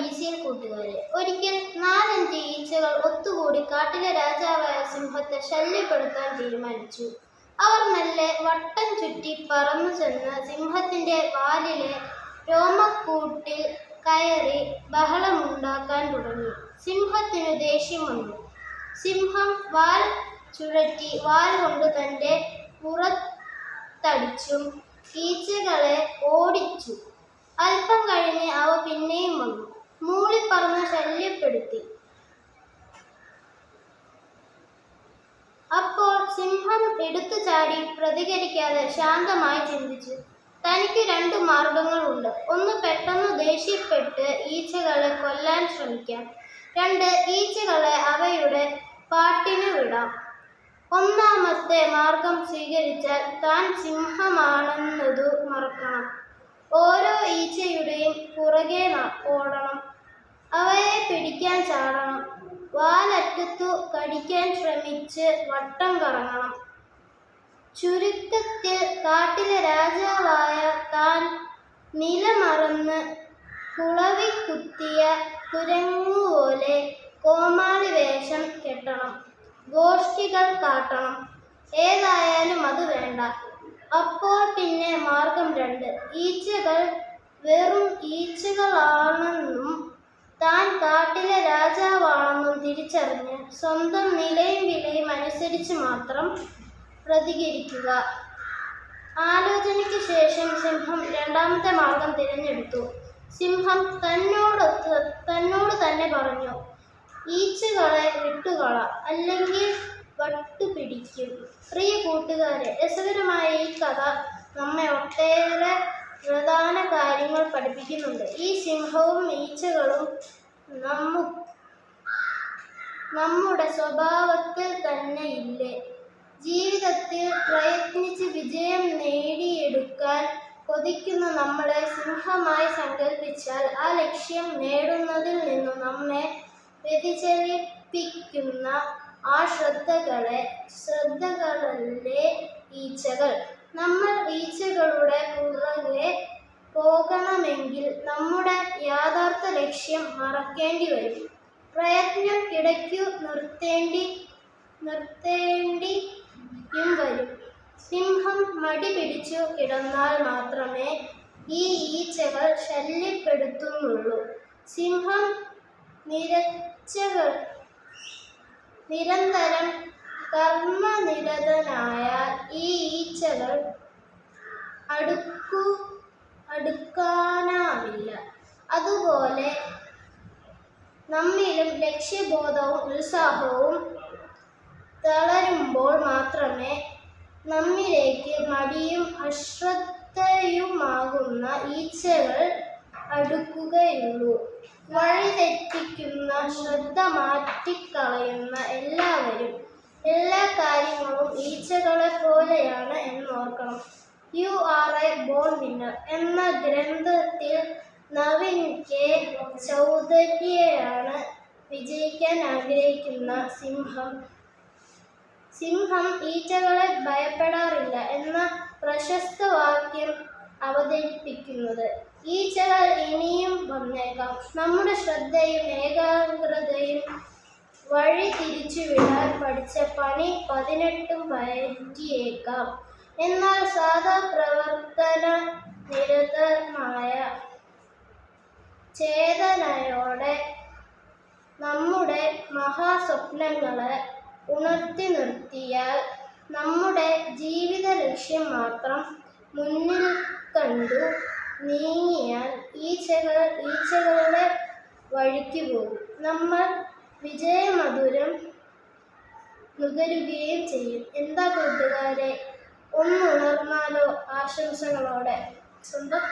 ഡീസിയൻ കൂട്ടുകാരെ. ഒരിക്കൽ നാലഞ്ച് ഈച്ചകൾ ഒത്തുകൂടി കാട്ടിലെ രാജാവായ സിംഹത്തെ ശല്യപ്പെടുത്താൻ തീരുമാനിച്ചു. അവർ മെല്ലെ വട്ടം ചുറ്റി പറന്നു ചെന്ന് സിംഹത്തിന്റെ വാലിലെ രോമക്കൂട്ടിൽ കയറി ബഹളമുണ്ടാക്കാൻ തുടങ്ങി. സിംഹത്തിനു ദേഷ്യം വന്നു. സിംഹം വാൽ ചുഴറ്റി വാൽ കൊണ്ട് തന്റെ പുറത്തടിച്ചും ഈച്ചകളെ ഓടിച്ചു. അല്പം കഴിഞ്ഞ് അവ പിന്നെയും വന്നു. മൂളിപ്പറന്ന് ശല്യപ്പെടുത്തി. അപ്പോൾ സിംഹം എടുത്തു ചാടി പ്രതികരിക്കാതെ ശാന്തമായി ചിന്തിച്ചു. തനിക്ക് രണ്ടു മാർഗങ്ങളുണ്ട്. ഒന്ന് പെട്ടെന്ന് ദേഷ്യപ്പെട്ട് ഈച്ചകളെ കൊല്ലാൻ ശ്രമിക്കാം. രണ്ട് ഈച്ചകളെ അവയുടെ പാട്ടിന് വിടാം. ഒന്നാമത്തെ മാർഗം സ്വീകരിച്ചാൽ താൻ സിംഹമാണെന്നതു മറക്കണം. ഓരോ ഈച്ചയുടെയും പുറകെ ഓടണം. അവയെ പിടിക്കാൻ ചാടണം. വാലറ്റത്തു കടിക്കാൻ ശ്രമിച്ച് വട്ടം കറങ്ങണം. ചുരുക്കത്തിൽ കാട്ടിലെ രാജാവായ താൻ നിലമറന്ന് കുളവിക്കുത്തിയ കുരങ്ങുപോലെ കോമാളി വേഷം കെട്ടണം. ഗോഷ്ഠികൾ കാട്ടണം. ഏതായാലും അത് വേണ്ട. അപ്പോൾ പിന്നെ മാർഗം രണ്ട്. ഈച്ചകൾ വെറും ഈച്ചകളാണെന്നും താൻ കാട്ടിലെ രാജാവാണെന്നും തിരിച്ചറിഞ്ഞ് സ്വന്തം നിലയും വിലയും അനുസരിച്ച് മാത്രം പ്രതികരിക്കുക. ആലോചനയ്ക്ക് ശേഷം സിംഹം രണ്ടാമത്തെ മാർഗം തിരഞ്ഞെടുത്തു. സിംഹം തന്നോടൊത്ത് തന്നോട് തന്നെ പറഞ്ഞു ഈച്ചകളെ വിട്ടുകള അല്ലെങ്കിൽ വട്ടുപിടിക്കും. പ്രിയ കൂട്ടുകാരെ രസകരമായ ഈ കഥ നമ്മെ ഒട്ടേറെ പ്രധാന കാര്യങ്ങൾ പഠിപ്പിക്കുന്നുണ്ട്. ഈ സിംഹവും ഈച്ചകളും നമ്മു നമ്മുടെ സ്വഭാവത്തിൽ തന്നെ ഇല്ലേ? ജീവിതത്തിൽ പ്രയത്നിച്ച് വിജയം നേടിയെടുക്കാൻ കൊതിക്കുന്ന നമ്മളെ സിംഹമായി സങ്കല്പിച്ചാൽ ആ ലക്ഷ്യം നേടുന്നതിൽ നിന്നും നമ്മെ വ്യതിചലിപ്പിക്കുന്ന ആ ശ്രദ്ധകളെ ശ്രദ്ധകളല്ലേ ഈച്ചകൾ? നമ്മൾ ഈച്ചകളുടെ പുറകെ പോകണമെങ്കിൽ നമ്മുടെ യാഥാർത്ഥ ലക്ഷ്യം മറക്കേണ്ടി വരും. പ്രയത്നം ഇടയ്ക്കു നിർത്തേണ്ടി നിർത്തേണ്ടിയും വരും. സിംഹം മടി പിടിച്ചു കിടന്നാൽ മാത്രമേ ഈ ഈച്ചകൾ ശല്യപ്പെടുത്തുന്നുള്ളൂ. സിംഹം നിരച്ചകൾ നിരന്തരം കർമ്മനിരതനായാൽ ഈ ഈച്ചകൾ അടുക്കു അടുക്കാനാവില്ല അതുപോലെ നമ്മിലും ലക്ഷ്യബോധവും ഉത്സാഹവും തളരുമ്പോൾ മാത്രമേ നമ്മിലേക്ക് മടിയും അശ്രദ്ധയുമാകുന്ന ഈച്ചകൾ അടുക്കുകയുള്ളൂ. വഴിതെറ്റിക്കുന്ന ശ്രദ്ധ മാറ്റിക്കളയുന്ന എല്ലാവരും എല്ലാ കാര്യങ്ങളും ഈച്ചകളെ പോലെയാണ് എന്നോർക്കണം. You are a born winner എന്ന ഗ്രന്ഥത്തിൽ നവീൻ കെ. ചൗധരിയെയാണ് വിജയിക്കാൻ ആഗ്രഹിക്കുന്ന സിംഹം. സിംഹം ഈച്ചകളെ ഭയപ്പെടാറില്ല എന്ന പ്രശസ്ത വാക്യം അവതരിപ്പിക്കുന്നത്. ഈച്ചകൾ ഇനിയും വന്നേക്കാം. നമ്മുടെ ശ്രദ്ധയും ഏകാഗ്രതയും വഴി തിരിച്ചുവിടാൻ പഠിച്ച പണി പതിനെട്ടും പയറ്റിയേക്കാം എന്നാൽ സാധാ പ്രവർത്തന നിരതമായ ചേതനയോടെ നമ്മുടെ മഹാസ്വപ്നങ്ങളെ ഉണർത്തി നിർത്തിയാൽ നമ്മുടെ ജീവിത ലക്ഷ്യം മാത്രം മുന്നിൽ കണ്ടു നീങ്ങിയാൽ ഈച്ചകൾ ഈച്ചകളുടെ വഴിക്ക് പോകും. നമ്മൾ വിജയമധുരം നുകരുകയും ചെയ്യും. എന്താ കൂട്ടുകാരെ? ഒന്നുണർന്നാലോ ആശംസകളോടെ സ്വന്തം